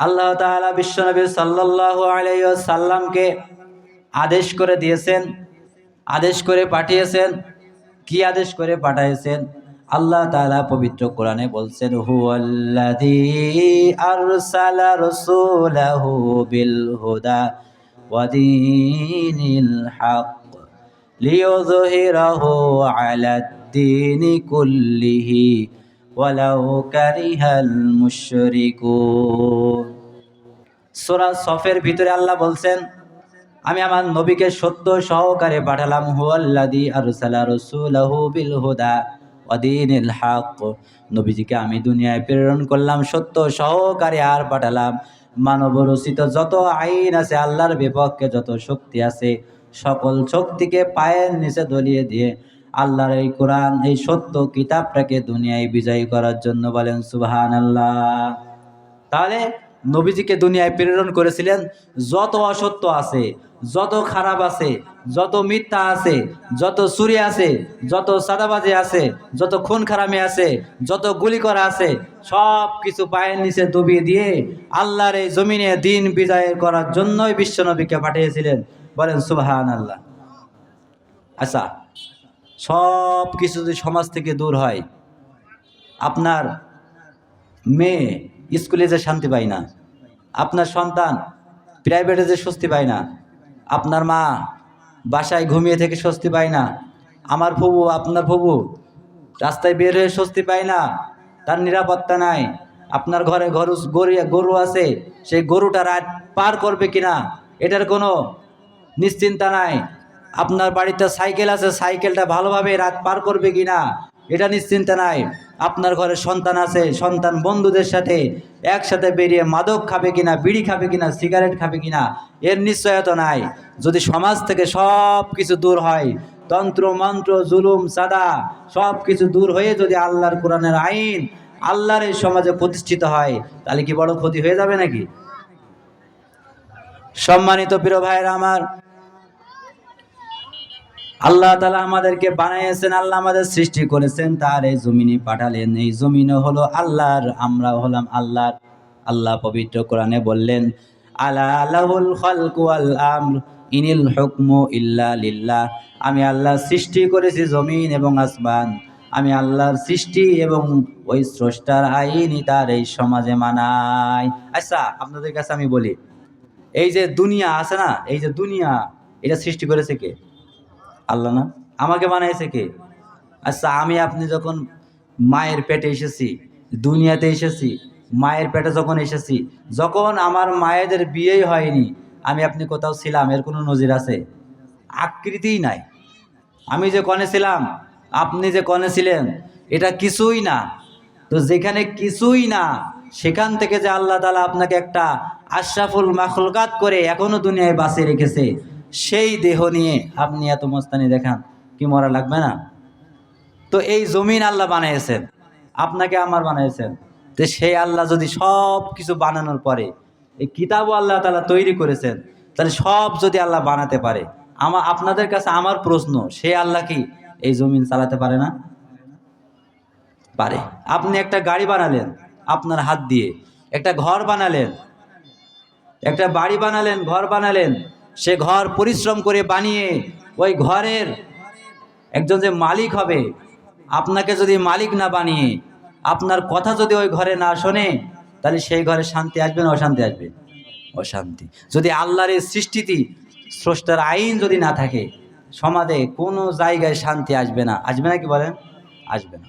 আল্লাহ তাআলা বিশ্বনবী আলাইহি সাল্লামকে আদেশ করে দিয়েছেন, আদেশ করে পাঠিয়েছেন। কি আদেশ করে পাঠিয়েছেন? আল্লাহ তাআলা পবিত্র কোরআনে বলছেন, হুয়াল্লাযী আরসালা রাসূলাহু বিল হুদা ওয়ালাউ কারিহাল মুশরিকুন। সূরা সফের ভিতরে আল্লাহ বলছেন, আমি আমার নবীকে সত্য সহকারে পাঠালাম হুয়াল্লাদি আরসালা রাসূলাহু বিল হুদা ওয়া দীনিল হক নবীজিকে আমি দুনিয়ায় প্রেরণ করলাম সত্য সহকারে আর পাঠালাম। মানব রচিত যত আইন আছে, আল্লাহর বিপক্ষে যত শক্তি আছে, সকল শক্তিকে পায়ের নিচে দলিয়ে দিয়ে আল্লাহর এই কোরআন, এই সত্য কিতাবটাকে দুনিয়ায় বিজয়ী করার জন্য বলেন সুবহান আল্লাহ তাহলে নবীজিকে দুনিয়ায় প্রেরণ করেছিলেন, যত অসত্য আছে, যত খারাপ আছে, যত মিথ্যা আছে, যত চুরি আছে, যত সাদাবাজি আছে, যত খুন খারামি আছে, যত গুলি করা আছে সব কিছু পায়ের নিচে ডুবিয়ে দিয়ে আল্লাহর এই জমিনে দিন বিজয় করার জন্যই বিশ্ব বিশ্বনবীকে পাঠিয়েছিলেন। বলেন সুবাহান আল্লাহ আচ্ছা সব কিছু যদি সমাজ থেকে দূর হয়, আপনার মেয়ে স্কুলে যে শান্তি পায় না, আপনার সন্তান প্রাইভেটে যে স্বস্তি পায় না, আপনার মা বাসায় ঘুমিয়ে থেকে স্বস্তি পায় না, আমার ফুবু, আপনার ফুবু রাস্তায় বের হয়ে স্বস্তি পায় না, তার নিরাপত্তা নাই, আপনার ঘরে গরু গরু গরু আছে, সেই গরুটা রাত পার করবে কিনা, এটার কোনো নিশ্চিন্তা নাই। আপনার বাড়িতে সাইকেল আছে, সাইকেলটা ভালোভাবে রাত পার করবে কিনা, এটা নিশ্চিন্তা নাই। আপনার ঘরে সন্তান আছে, সন্তান বন্ধুদের সাথে একসাথে বেরিয়ে মাদক খাবে কিনা, বিড়ি খাবে কিনা, সিগারেট খাবে কিনা, এর নিশ্চয়তা নাই। যদি সমাজ থেকে সব কিছু দূর হয়, তন্ত্র, মন্ত্র, জুলুম, সাদা, সব কিছু দূর হয়ে যদি আল্লাহর কোরআনের আইন আল্লাহর এই সমাজে প্রতিষ্ঠিত হয়, তাহলে কি বড় ক্ষতি হয়ে যাবে নাকি? সম্মানিত প্রিয় ভাইয়েরা আমার আল্লাহ তালা আমাদেরকে বানিয়েছেন, আল্লাহ আমাদের সৃষ্টি করেছেন, তার এই জমিনে পাঠালেন। এই জমিনে হলো আল্লাহর আমরা হলাম আল্লাহর। আল্লাহ পবিত্র কোরআনে বললেন, আলা আলাহুল খালকু আল আমর, ইনিল হুকমু ইল্লা আমি আল্লাহ সৃষ্টি করেছি জমিন এবং আসমান। আমি আল্লাহর সৃষ্টি এবং ওই স্রষ্টার আইনই তার এই সমাজে মানাই আচ্ছা আপনাদের কাছে আমি বলি, এই যে দুনিয়া আছে না, এই যে দুনিয়া, এটা সৃষ্টি করেছে কে? আল্লাহ না? আমাকে বানাইছে কে? আচ্ছা আমি আপনি যখন মায়ের পেটে এসেছি, দুনিয়াতে এসেছি, মায়ের পেটে যখন এসেছি, যখন আমার মায়েদের বিয়েই হয়নি, আমি আপনি কোথাও ছিলাম? এর কোনো নজির আছে? আকৃতিই নাই। আমি যে কনে ছিলাম, আপনি যে কনে ছিলেন, এটা কিছুই না। তো যেখানে কিছুই না, সেখান থেকে যে আল্লাহ তালা আপনাকে একটা আশরাফুল মাখলকাত করে এখনও দুনিয়ায় বাঁচিয়ে রেখেছে সেই দেহ নিয়ে আপনি এত মস্তানি দেখান, কি মরা লাগবে না? তো এই জমিন আল্লাহ বানিয়েছেন, আপনাকে আমার বানিয়েছেন। তো সেই আল্লাহ যদি সব কিছু বানানোর পরে, এই কিতাবও আল্লাহ তালা তৈরি করেছেন, তাহলে সব যদি আল্লাহ বানাতে পারে আমার আপনাদের কাছে আমার প্রশ্ন, সে আল্লাহ কি এই জমিন চালাতে পারে না? পারে। আপনি একটা গাড়ি বানালেন, আপনার হাত দিয়ে, একটা ঘর বানালেন, একটা বাড়ি বানালেন, ঘর বানালেন সে ঘর পরিশ্রম করে বানিয়ে ওই ঘরের একজন যে মালিক হবে, আপনাকে যদি মালিক না বানিয়ে আপনার কথা যদি ওই ঘরে না শোনে, তাহলে সেই ঘরে শান্তি আসবে না, অশান্তি আসবে। অশান্তি। যদি আল্লাহর এই স্রষ্টার আইন যদি না থাকে, সমাজে কোনো জায়গায় শান্তি আসবে না। আসবে না কি বলেন? আসবে না।